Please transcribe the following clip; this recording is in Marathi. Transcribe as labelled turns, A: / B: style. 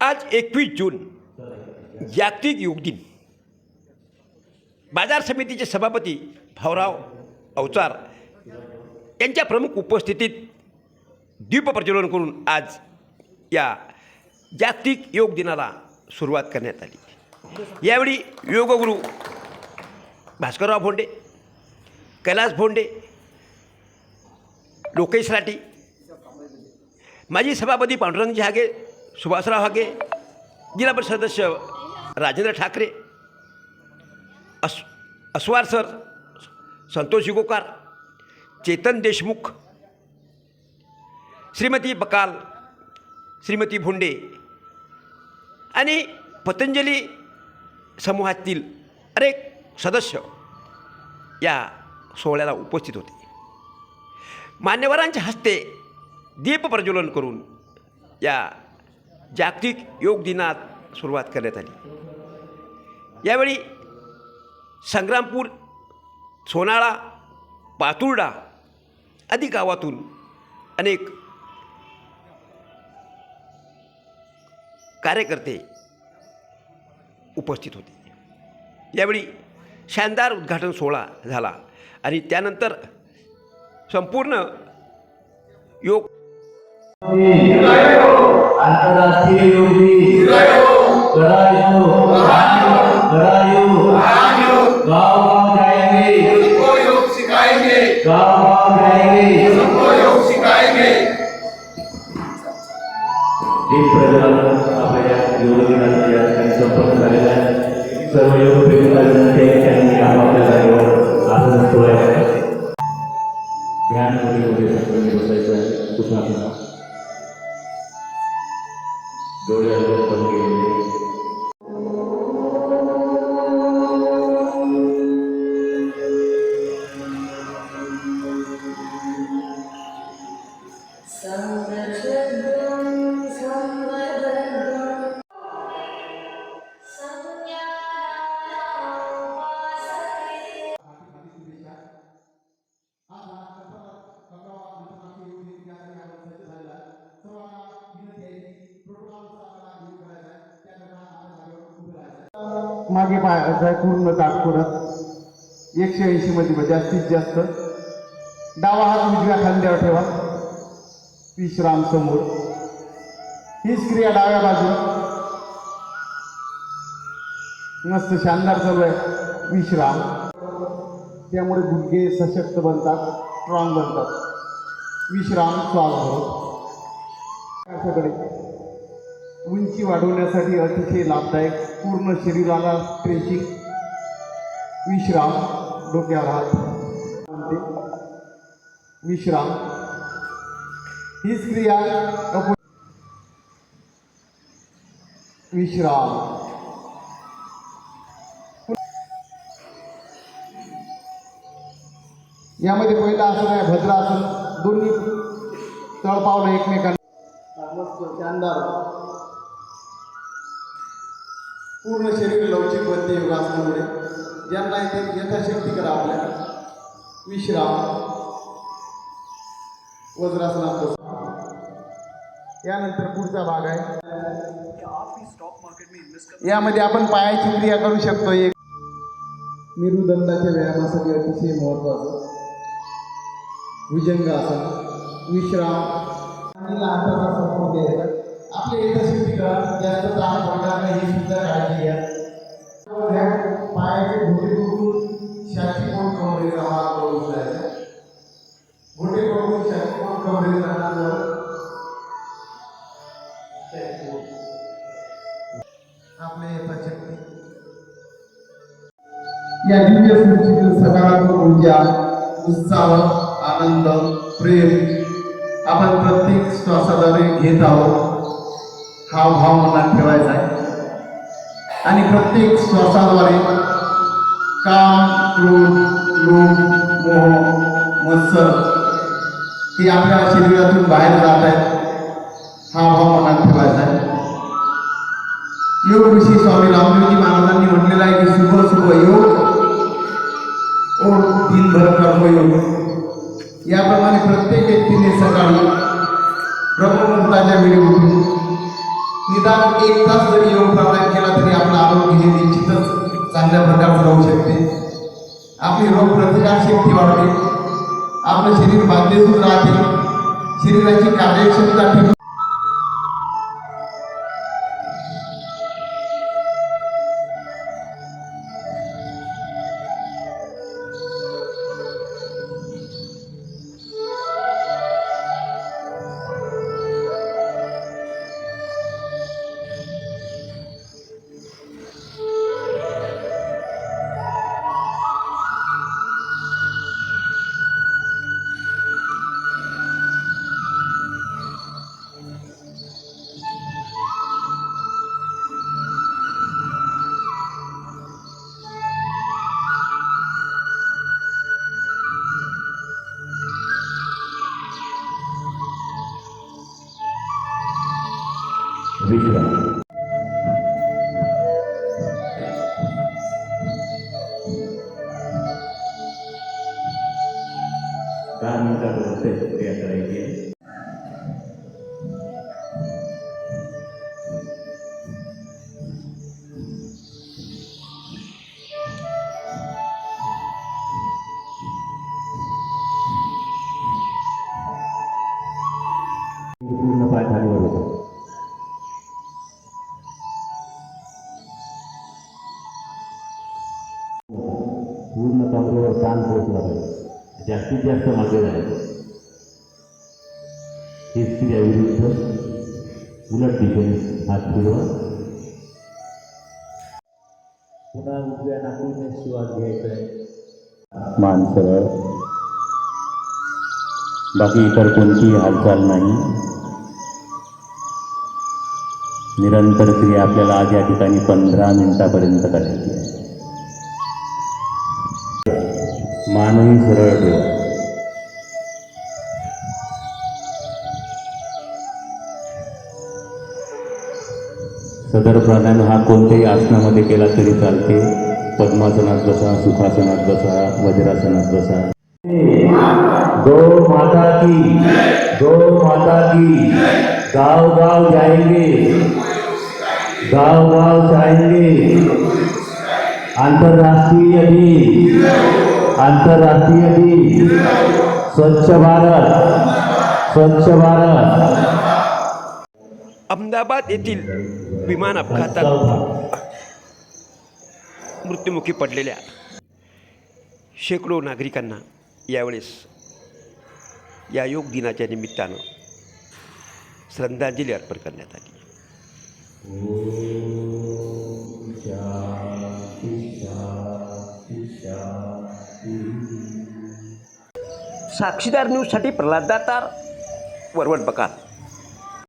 A: आज एकवीस जून जागतिक योग दिन. बाजार समितीचे सभापती भाऊराव अवचार यांच्या प्रमुख उपस्थितीत दीपप्रज्वलन करून आज या जागतिक योग दिनाला सुरुवात करण्यात आली. यावेळी योगगुरू भास्करराव भोंडे कैलास भोंडे लोकेश राठी माजी सभापती पांडुरंगजी हागे सुभाषराव हागे जिल्हा परिषद सदस्य राजेंद्र ठाकरे अस अस्वार सर संतोष युगोकार चेतन देशमुख श्रीमती बकाल श्रीमती भोंडे आणि पतंजली समूहातील अनेक सदस्य या सोहळ्याला उपस्थित होते. मान्यवरांच्या हस्ते दीप प्रज्वलन करून या जागतिक योग दिनात सुरुवात करण्यात आली. यावेळी संग्रामपूर सोनाळा पातुर्डा आदी गावातून अनेक कार्यकर्ते उपस्थित होते. यावेळी शानदार उद्घाटन सोहळा झाला आणि त्यानंतर संपूर्ण योग
B: आंतरराष्ट्रीय योग दिन गाँव गाँव जाएंगे
C: योग सिखाएंगे
B: गाँव गाँव जाएंगे
C: योग सिखाएंगे
B: एक प्रजनन आपल्या योग दिनाच्या या ठिकाणी संपन्न झालेला आहे सर्व योग त्यांनी आपापल्या जागेवर आसन ध्यानमध्ये बसायचं आहे सुखासना
D: Go to the
E: मागे पाय पूर्ण ताट एकशे ऐंशी मध्ये जास्तीत जास्त. डावा हात उजव्या खांद्यावर ठेवा. विश्राम समोर. हीच क्रिया डाव्या बाजूला. मस्त शानदार चालू आहे. विश्राम त्यामुळे गुडघे सशक्त बनतात स्ट्रॉंग बनतात. विश्राम श्वास भरत अशाकडे उंची वाढवण्यासाठी अतिशय लाभदायक पूर्ण शरीराला स्ट्रेचिंग विश्राम डोक्याला हात विश्राम. हीच क्रिया विश्राम. यामध्ये पहिलं आसन आहे भद्रासन. दोन्ही तळपावलं एकमेकांना मस्त शानदार पूर्ण शरीर लवचिक बनते योगासनामुळे. ज्यांना इथे यथाशक्ती करा आपल्या विश्राम. वज्रासनात यानंतर पुढचा भाग आहे. यामध्ये आपण पायाची क्रिया करू शकतो. एक मेरुदंडाच्या व्यायामासाठी अतिशय महत्वाचं भुजंगासन. विश्राम. आणि हाताचा संपूर्ण द्यायचा आपल्या करा जास्त ताण पडणार नाही ही सुद्धा काळजी घ्या पायाचे घोटे करून शाची कोण कमरेचा भाग करून जायचा घोटे करून शाची कोण भाग जवळ आपल्या यथाशक्ती या दिव्य सृष्टीतील सकारात्मक ऊर्जा उत्साह, आनंद, प्रेम आपण प्रत्येक श्वासाद्वारे घेत आहोत हावभाव मनात ठेवायचा आहे. आणि प्रत्येक श्वासाद्वारे काम क्रोध लोभ मोह मत्सर हे आपल्या शरीरातून बाहेर जात आहेत. हा भाव मनात ठेवायचा आहे. योग ऋषी स्वामी रामदेवजी महाराजांनी म्हटलेलं आहे की शुभ शुभ योग और दिनभर कर्मयोग याप्रमाणे प्रत्येक व्यक्तीने सकाळी ब्रह्ममुहूर्ताच्या वेळी उठून निदान एक तास जरी योग प्राणायाम केला तरी आपलं आरोग्य हे निश्चितच चांगल्या प्रकारचं राहू शकते. आपली रोग प्रतिकार शक्ती वाढते. आपलं शरीर बांधेसून राहते. शरीराची कार्यक्षमता ठीक
B: विश्राम दहा मिनिटापर्यंत क्रिया करायची आहे पूर्ण पाय खालीवर होतो ताण पोहोचला पाहिजे. जास्तीत जास्त मागे जायचं. हे स्त्रियाविरुद्ध उलट दिशेने हात फिरवा. पुन्हा उजव्या नागरीने श्वास घ्यायचा आहे मान सरळ बाकी इतर कोणतीही हालचाल नाही. निरंतर क्रिया आपल्याला आज या ठिकाणी पंधरा मिनिटापर्यंत करायची आहे. सरळ ठेवा सदर प्राणायाम हा कोणत्याही आसनामध्ये केला तरी चालते. पद्मासनात बसा, सुखासनात बसा, वज्रासनात बसा. गो माता की, गो माता की, गाँव गाँव जाएँगे। गाँव गाँव जाएँगे। अंतर्राष्ट्रीय दिन। आंतरराष्ट्रीय दिन. स्वच्छ भारत. स्वच्छ भारत.
A: अहमदाबाद येथील विमान अपघातात मृत्युमुखी पडलेल्या शेकडो नागरिकांना यावेळेस या योग दिनाच्या निमित्तानं श्रद्धांजली अर्पण करण्यात आली. साक्षीदार न्यूजसाठी प्रल्हाद दातार वरवड बकाल.